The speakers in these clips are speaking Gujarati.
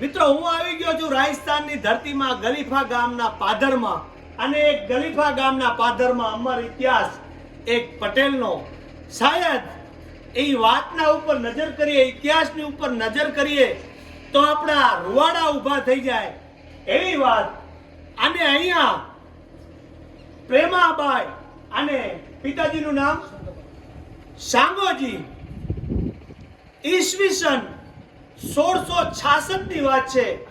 મિત્રો હું આવી ગયો છું રાજસ્થાનની ધરતીમાં ગલીફા ગામના પાદરમાં. અને એક ગલીફા ગામના પાદરમાં અમર ઇતિહાસ એક પટેલનો. શાયદ એ વાતના ઉપર નજર કરીએ ઇતિહાસની ઉપર નજર કરીએ તો આપણા રૂવાડા ઊભા થઈ જાય. એવી વાત. અને અહીંયા પ્રેમાબાઈ અને પિતાજીનું નામ સાંગોજી. ઈસવીસન સોળસો છાસઠની વાત છે.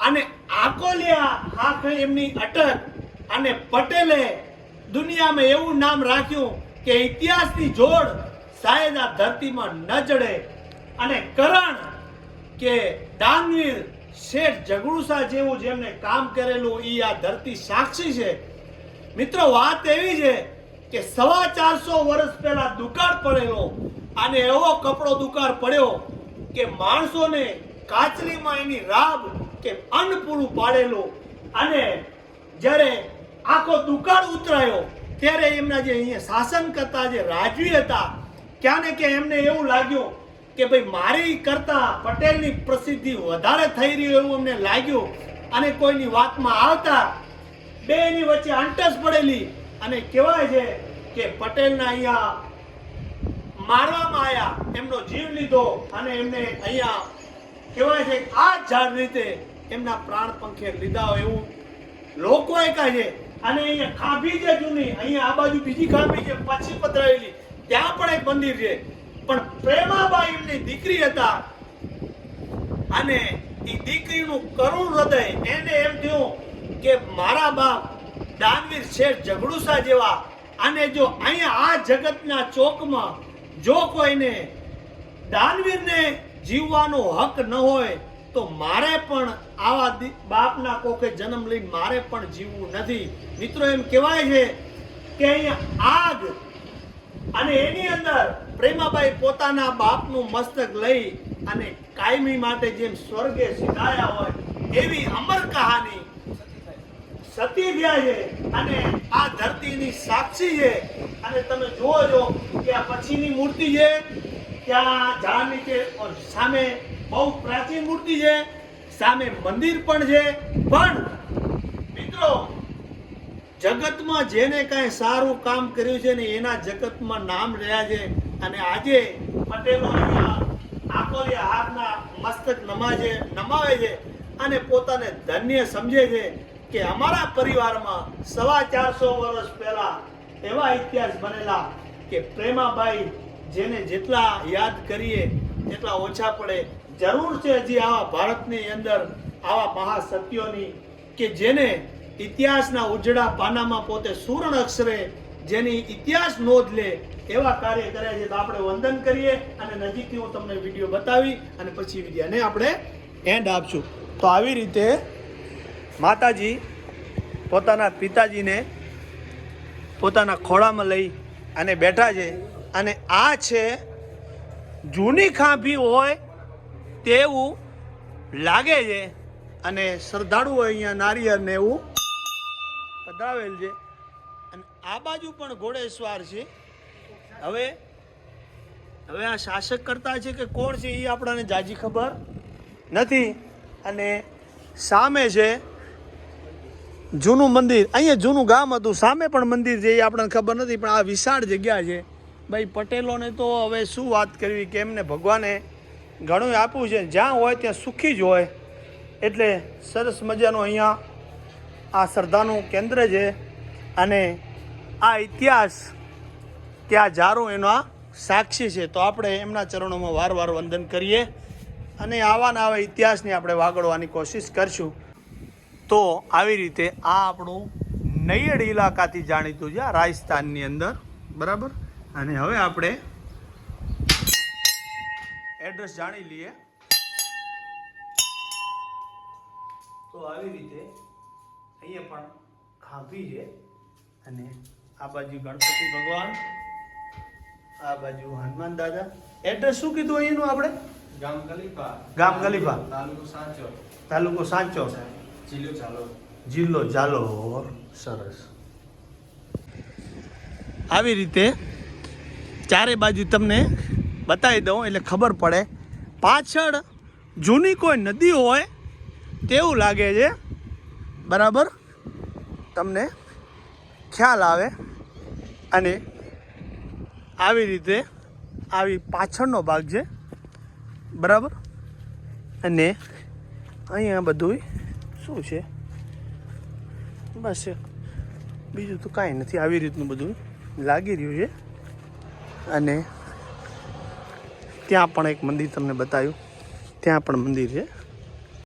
અને આકોલિયા આંખ એમની અટક અને પટેલે દુનિયામાં એવું નામ રાખ્યું કે ઇતિહાસની જોડ શાયદ આ ધરતીમાં ન જડે. અને કરણ કે દાનવીર શેઠ જગડુસા જેવું જેમને કામ કરેલું એ આ ધરતી સાક્ષી છે. મિત્રો, વાત એવી છે કે સવા ચારસો વર્ષ પહેલા દુકાળ પડેલો અને એવો કપડો દુકાળ પડ્યો કે માણસોને કાચરીમાં એની રાબ કે અન્ન પૂરું પાડેલું. અને જ્યારે આખો દુકાળ ઉતરાયો, ત્યારે એમના જે અહીંયા શાસન કરતા જે રાજવી હતા, ક્યાં ને ક્યાં એમને એવું લાગ્યું કે ભાઈ મારી કરતા પટેલની પ્રસિદ્ધિ વધારે થઈ રહી એવું એમને લાગ્યું. અને કોઈની વાતમાં આવતા બે એની વચ્ચે અંટસ પડેલી. અને કહેવાય છે કે પટેલના અહીંયા મારવામાં આવ્યા એમનો જીવ લીધો અને એમને અહીંયા કહેવાય છે આ ઝાડ રીતે એમના પ્રાણ પંખે લીધા હોય એવું લોકોએ કહે છે. અને અહીંયા ખાંભી છે જૂની, અહીંયા આ બાજુ બીજી ખાંભી છે, પછી પધરાવેલી ત્યાં પણ એક મંદિર છે. પણ પ્રેમાબાઈ એમની દીકરી હતા અને એ દીકરીનું કરુણ હૃદય એને એમ થયું કે મારા બાપ દાનવીર શેઠ ઝઘડુસા જેવા અને જો અહીંયા આ જગતના ચોકમાં જો કોઈને દાનવીરને જીવવાનો હક ન હોય, તો મારે પણ આવા બાપના કોકે જન્મ લઈને મારે પણ જીવવું નથી. મિત્રો, એમ કહેવાય છે કે અહીંયા આગ અને એની અંદર પ્રેમાભાઈ પોતાના બાપનું મસ્તક લઈ અને કાયમી માટે જેમ સ્વર્ગે સીધાયા હોય, એવી અમર કહાની સતી ગયા છે. અને આ ધરતીની સાક્ષી છે. અને તમે જુઓ છો આ પછીની મૂર્તિ છે. ત્યાં ઝાડ નીચે સામે બહુ પ્રાચીન મૂર્તિ છે. સામે મંદિર પણ છે. પણ મિત્રો, જગતમાં જેને કાંઈ સારું કામ કર્યું છે ને એના જગતમાં નામ રહ્યા છે. અને આજે પટેલો અહીંયા આકોલિયા હાથના મસ્તક નમાજે નમાવે છે અને પોતાને ધન્ય સમજે છે કે અમારા પરિવારમાં સવા ચારસો વર્ષ પહેલા એવા ઇતિહાસ બનેલા કે પ્રેમાબાઈ જેને જેટલા યાદ કરીએ, તેટલા ઓછા પડે. જરૂર છે હજી આવા ભારતની અંદર આવા મહાસત્યોની કે જેને ઇતિહાસના ઉજળા પાનામાં પોતે સુવર્ણ અક્ષરે જેની ઇતિહાસ નોંધ લે, એવા કાર્ય કરે છે. તો આપણે વંદન કરીએ અને નજીકથી હું તમને વીડિયો બતાવી અને પછી વિદ્યાને આપણે એન્ડ આપશું. તો આવી રીતે માતાજી પોતાના પિતાજીને પોતાના ખોળામાં લઈ અને બેઠા છે. અને આ છે, જૂની ખાંભી હોય તેવું લાગે છે. અને શ્રદ્ધાળુઓ અહીંયા નારિયેળ ને એવું પધરાવેલ છે. અને આ બાજુ પણ ઘોડેશ્વર છે. હવે હવે આ શાસક કરતા છે કે કોણ છે એ આપણને જાજી ખબર નથી. અને સામે છે જૂનું મંદિર, અહીંયા જૂનું ગામ હતું, સામે પણ મંદિર છે, એ આપણને ખબર નથી, પણ આ વિશાળ જગ્યા છે. ભાઈ, પટેલોને તો હવે શું વાત કરવી કે એમને ભગવાને ઘણું આપ્યું છે. જ્યાં હોય ત્યાં સુખી જ હોય. એટલે સરસ મજાનું અહીંયા આ શ્રદ્ધાનું કેન્દ્ર છે અને આ ઇતિહાસ ત્યાં જારો એનો સાક્ષી છે. તો આપણે એમના ચરણોમાં વાર વાર વંદન કરીએ અને આવા ને આવા ઇતિહાસની આપણે વાગડવાની કોશિશ કરશું. તો આવી રીતે આ આપણું નૈયડ ઇલાકાથી જાણીતું છે રાજસ્થાનની અંદર. બરાબર? અને હવે આપણે એડ્રેસ જાણી લઈએ. તો આવી રીતે અહીંયા પણ ખાંભી છે અને આ બાજુ ગણપતિ ભગવાન આ બાજુ હનુમાન દાદા. એડ્રેસ શું કીધું અહીંનું આપણે? ગામ ગલીફા ગામ ગલીફા. તાલુકો સાંચો. તાલુકો સાંચો. ચાલો જિલ્લો ઝાલોર સરસ. આવી રીતે ચારે બાજુ તમને બતાવી દઉં, એટલે ખબર પડે. પાછળ જૂની કોઈ નદી હોય, તેવું લાગે છે. બરાબર? તમને ખ્યાલ આવે. અને આવી રીતે આવી પાછળનો ભાગ છે. બરાબર? અને અહીંયા બધું શું છે? બસ બીજું તો કાંઈ નથી. આવી રીતનું બધું લાગી રહ્યું છે. અને ત્યાં પણ એક મંદિર તમને બતાવ્યું. ત્યાં પણ મંદિર છે.